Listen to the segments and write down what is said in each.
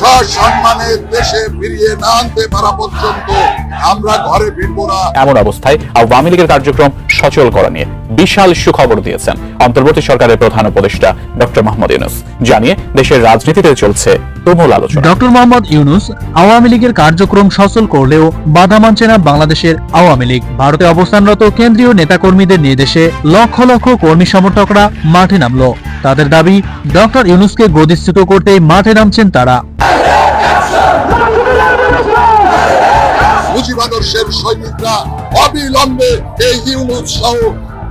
সসম্মানে দেশে ফিরিয়ে না আনতে পারা পর্যন্ত আমরা ঘরে ফিরবো না। এমন অবস্থায় আওয়ামী লীগের কার্যক্রম সচল করা নিয়ে বিশাল সুখবর দিয়েছেন অন্তর্বর্তী সরকারের প্রধান উপদেষ্টা ডক্টর মোহাম্মদ ইউনুস জানিয়ে দেশের রাজনীতিতে চলছে তুমুল আলোচনা। ডক্টর মোহাম্মদ ইউনুস আওয়ামী লীগের কার্যক্রম সচল করলেও বাধা মানছে না বাংলাদেশের আওয়ামী লীগ। ভারতে অবস্থানরত কেন্দ্রীয় নেতাকর্মীদের নির্দেশে লক্ষ লক্ষ কর্মী সমর্থকরা মাঠে নামলো। তাদের দাবি ডক্টর ইউনুসকে গদিচ্যুত করতে মাঠে নামছেন তারা। মুজিবাদর্শের সৈনিকরা অবিলম্বে এই ইউনুস সহ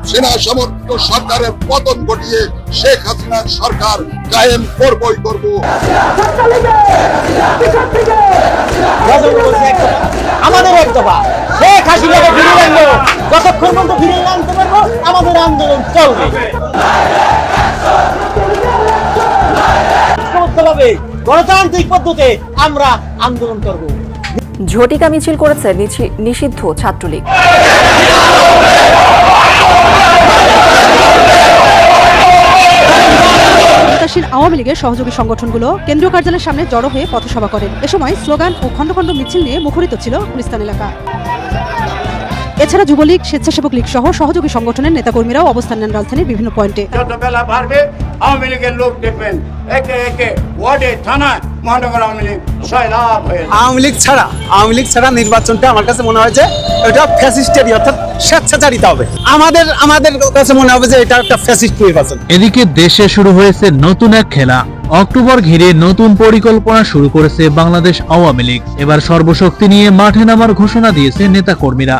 সেনা সমর্থিত সরকারের পতন ঘটিয়ে শেখ হাসিনার সরকার কায়েম করবই করব। আমাদের এক দফা। শেখ হাসিনাকে ফিরিয়ে আনব। যতক্ষণ পর্যন্ত ফিরিয়ে আনতে পারব, আমাদের আন্দোলন চলবে। গণতান্ত্রিক পদ্ধতিতে আমরা আন্দোলন করব। ঝটিকা মিছিল করেছে নিষিদ্ধ ছাত্রলীগ। আওয়ামী লীগের সহযোগী সংগঠনগুলো কেন্দ্রীয় কার্যালয়ের সামনে জড়ো হয়ে পথসভা করেন। এ সময় স্লোগান ও খণ্ড খণ্ড মিছিল নিয়ে মুখরিত ছিল গুলিস্তান এলাকা। এছাড়া যুবলীগ স্বেচ্ছাসেবক লীগ সহ সহযোগী সংগঠনের নেতাকর্মীরাও অবস্থান নেন রাজধানীর বিভিন্ন পয়েন্টে। যত বেলা বাড়বে আওয়ামী লীগের লোক দেখবেন। একে একে ওয়ার্ডে থানায় মহানগর আওয়ামী লীগ সয়লাভ হয়ে আওয়ামী লীগ ছাড়া আওয়ামী লীগ ছাড়া নির্বাচনটা আমার কাছে মনে হয় যে এটা ফ্যাসিস্টেরই অর্থাৎ স্বেচ্ছাচারিতা হবে। আমাদের আমাদের কাছে মনে হবে যে এটা একটা ফ্যাসিস্ট নির্বাচন। এদিকে দেশে শুরু হয়েছে নতুন এক খেলা। অক্টোবর ঘিরে নতুন পরিকল্পনা শুরু করেছে বাংলাদেশ আওয়ামী লীগ। এবার সর্বশক্তি নিয়ে মাঠে নামার ঘোষণা দিয়েছে নেতাকর্মীরা।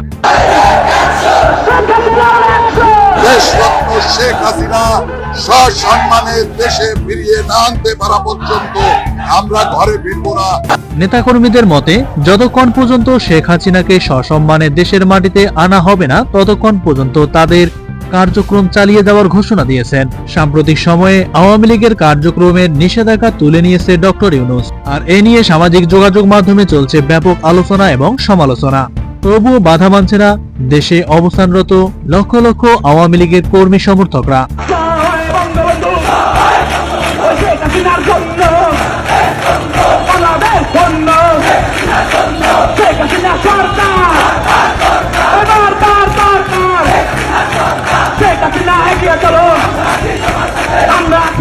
দেশরত্ন শেখ হাসিনা সসম্মানে দেশে ফিরিয়ে না আনতে পারা পর্যন্ত আমরা ঘরে ফিরবো না। নেতাকর্মীদের মতে, যতক্ষণ পর্যন্ত শেখ হাসিনাকে সসম্মানে দেশের মাটিতে আনা হবে না, ততক্ষণ পর্যন্ত তাদের কার্যক্রম চালিয়ে যাওয়ার ঘোষণা দিয়েছেন। সাম্প্রতিক সময়ে আওয়ামী লীগের কার্যক্রমের নিষেধাজ্ঞা তুলে নিয়েছে ডক্টর ইউনুস। আর এ নিয়ে সামাজিক যোগাযোগ মাধ্যমে চলছে ব্যাপক আলোচনা এবং সমালোচনা। তবুও বাধা মানছে না দেশে অবস্থানরত লক্ষ লক্ষ আওয়ামী লীগের কর্মী সমর্থকরা।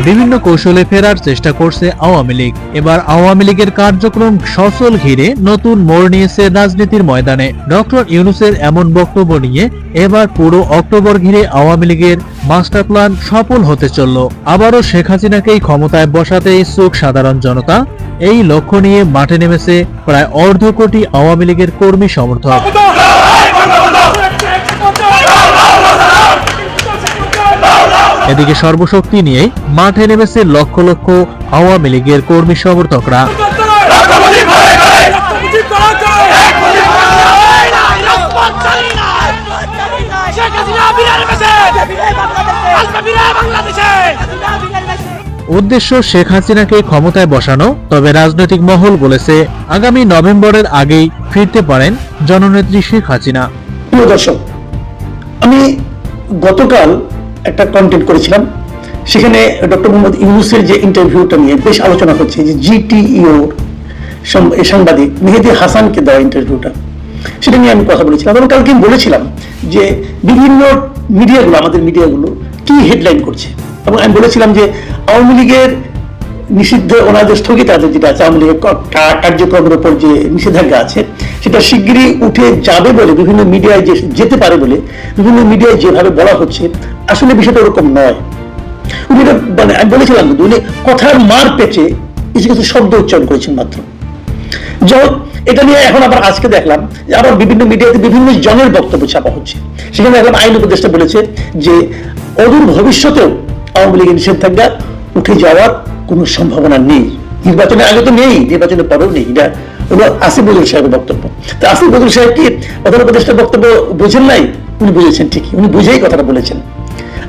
বিভিন্ন কৌশলে ফেরার চেষ্টা করছে আওয়ামী লীগ। এবার আওয়ামী লীগের কার্যক্রম সচল ঘিরে নতুন মোড় নিয়েছে রাজনীতির ময়দানে। ডক্টর ইউনুসের এমন বক্তব্য নিয়ে এবার পুরো অক্টোবর ঘিরে আওয়ামী লীগের মাস্টার প্ল্যান সফল হতে চলল। আবারও শেখ হাসিনাকেই ক্ষমতায় বসাতে ইচ্ছুক সাধারণ জনতা। এই লক্ষ্য নিয়ে মাঠে নেমেছে প্রায় অর্ধ কোটি আওয়ামী লীগের কর্মী সমর্থক। এদিকে সর্বশক্তি নিয়ে মাঠে নেমেছে লক্ষ লক্ষ আওয়ামী লীগের কর্মী সমর্থকরা। উদ্দেশ্য শেখ হাসিনাকে ক্ষমতায় বসানো, তবে রাজনৈতিক মহল বলেছে, আগামী নভেম্বরের আগেই ফিরতে পারেন জননেত্রী শেখ হাসিনা। দর্শক, আমি গতকাল একটা কন্টেন্ট করেছিলাম। সেখানে ডক্টর মোহাম্মদ ইউনুসের যে ইন্টারভিউটা নিয়ে বেশ আলোচনা হচ্ছে যে জিটিইও সাংবাদিক মেহেদি হাসানকে দেওয়া ইন্টারভিউটা সেটা নিয়ে আমি কথা বলেছিলাম এবং কালকে বলেছিলাম যে বিভিন্ন মিডিয়াগুলো আমাদের মিডিয়াগুলো কি হেডলাইন করছে। এবং আমি বলেছিলাম যে আওয়ামী লীগের নিষিদ্ধ ওনাদের স্থগিতাদেশ যেটা আছে, আওয়ামী লীগের কার্যক্রমের উপর যে নিষেধাজ্ঞা আছে, সেটা শিগগিরই উঠে যাবে বলে বিভিন্ন মিডিয়ায় যে যেতে পারে বলে বিভিন্ন মিডিয়ায় যেভাবে বলা হচ্ছে, আসলে বিষয়টা ওরকম নয়। উনি মানে আমি বলেছিলাম কিন্তু উনি কথার মার পেটে কিছু কিছু শব্দ উচ্চারণ করেছেন মাত্র। যাই এটা নিয়ে এখন আবার আজকে দেখলাম যে আবার বিভিন্ন মিডিয়াতে বিভিন্ন জনের বক্তব্য ছাপা হচ্ছে। সেখানে দেখলাম আইন উপদেষ্টা বলেছে যে অদূর ভবিষ্যতেও আওয়ামী লীগের নিষেধাজ্ঞা উঠে যাওয়ার কোনো সম্ভাবনা নেই। নির্বাচনের আগে তো নেই, নির্বাচনের পরেও নেই। এটা হলো আসিফ বদুল সাহেবের বক্তব্য। তো আসিফ বদুল সাহেব কি প্রধান উপদেষ্টার বক্তব্য বুঝেন নাই? উনি বুঝেছেন ঠিকই, উনি বুঝেই কথাটা বলেছেন।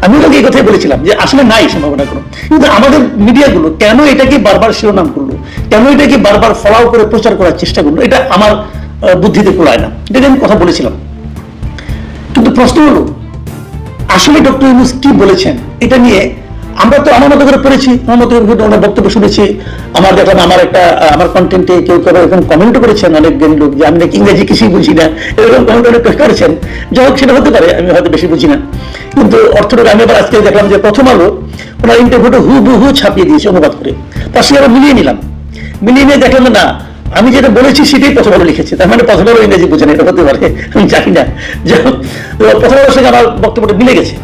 আমি ওকে এই কথাই বলেছিলাম যে আসলে নাই সম্ভাবনা কোনো। কিন্তু আমাদের মিডিয়াগুলো কেন এটাকে বারবার শিরোনাম করল? কেন এটাকে বারবার ফলাও করে প্রচার করার চেষ্টা করল? এটা আমার বুদ্ধিতে কুলায় না। এটা আমি কথা বলেছিলাম। কিন্তু প্রশ্ন হলো, আসলে ডক্টর ইউনুস কি বলেছেন? এটা নিয়ে আমরা তো আমার মতো করে পড়েছি, আমার মতো ওনার বক্তব্য শুনেছি। আমার দেখলাম আমার একটা, আমার কন্টেন্টে কেউ কেউ এরকম কমেন্টও করেছেন অনেক জ্ঞানী লোক, যে আমি নাকি ইংরেজি কিছুই বুঝি না। এরকম কমেন্ট অনেক করেছেন। যাই হোক, সেটা হতে পারে, আমি হয়তো বেশি বুঝি না। কিন্তু অর্থটা আমি আবার আজকে দেখলাম যে প্রথম আলো, ওনার ইন্টারভিউটা হু বু হু ছাপিয়ে দিয়েছে অনুবাদ করে। তার সঙ্গে আমরা মিলিয়ে নিলাম। মিলিয়ে নিয়ে দেখলাম না, আমি যেটা বলেছি সেটাই প্রথম আলো লিখেছে। তার মানে প্রথম আলো ইংরেজি বুঝে না, এটা হতে পারে, আমি জানি না। যাই হোক প্রথম আলোর সঙ্গে আমার বক্তব্যটা মিলে গেছে।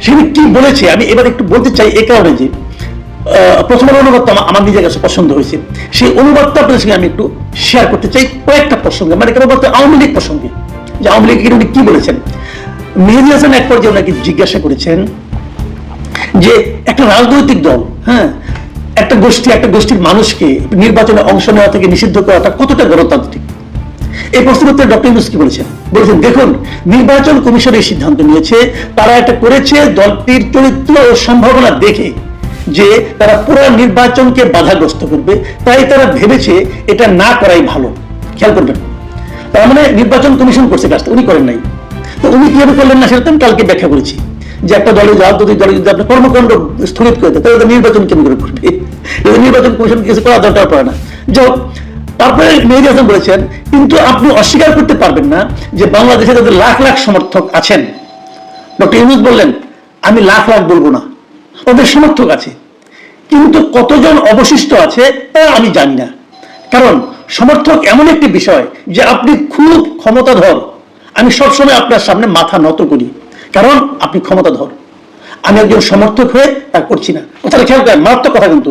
সে কি বলেছে? আমি এবার একটু বলতে চাই এ কারণে যে আহ, প্রথম আলোর অনুবাদটা আমার- নিজের কাছে পছন্দ হয়েছে। সেই অনুবাদটা আপনাদের সঙ্গে আমি একটু শেয়ার করতে চাই কয়েকটা প্রসঙ্গে। মানে কেন বলতে আওয়ামী লীগ প্রসঙ্গে। যে আওয়ামী লীগের উনি কি বলেছেন? মেহেদি হাসান এক পর্যায়ে ওনাকে জিজ্ঞাসা করেছেন যে একটা রাজনৈতিক দল হ্যাঁ একটা গোষ্ঠী একটা গোষ্ঠীর মানুষকে নির্বাচনে অংশ নেওয়া থেকে নিষিদ্ধ করাটা কতটা গণতান্ত্রিক? এই প্রশ্নের উত্তরে ডক্টর ইউনুস কি বলেছেন? বলেছেন, দেখুন, নির্বাচন কমিশন এই সিদ্ধান্ত নিয়েছে, তারা এটা করেছে দলটির চরিত্র ও সম্ভাবনা দেখে যে তারা পুরো নির্বাচনকে বাধাগ্রস্ত করবে। তাই তারা ভেবেছে এটা না করাই ভালো। খেয়াল করবেন। তার মানে নির্বাচন কমিশন করছে কাজটা উনি করেন নাই। তো উনি কীভাবে করলেন না সেটা আমি কালকে ব্যাখ্যা করেছি। যে একটা দলের রাজনৈতিক দলে যদি আপনার কর্মকাণ্ড স্থগিত করে দেয়, তাহলে নির্বাচন কেন করে করবে? নির্বাচন কমিশন কিছু করা দরকার পড়ে না। যাই তারপরে মেহেদি হাসান বলেছেন, কিন্তু আপনি অস্বীকার করতে পারবেন না যে বাংলাদেশে তাদের লাখ লাখ সমর্থক আছেন। ডক্টর ইউনুস বললেন, আমি লাখ লাখ বলব না তাদের সমর্থক আছে। কিন্তু কতজন অবশিষ্ট আছে, তা আমি জানি না। কারণ সমর্থক এমন একটি বিষয় যে আপনি খুব ক্ষমতাধর। আমি সবসময় আপনার সামনে মাথা নত করি, কারণ আপনি ক্ষমতাধর। আমি একজন সমর্থক হয়ে তা করছি না। কথাটা খেয়াল করেন, মারাত্মক কথা কিন্তু।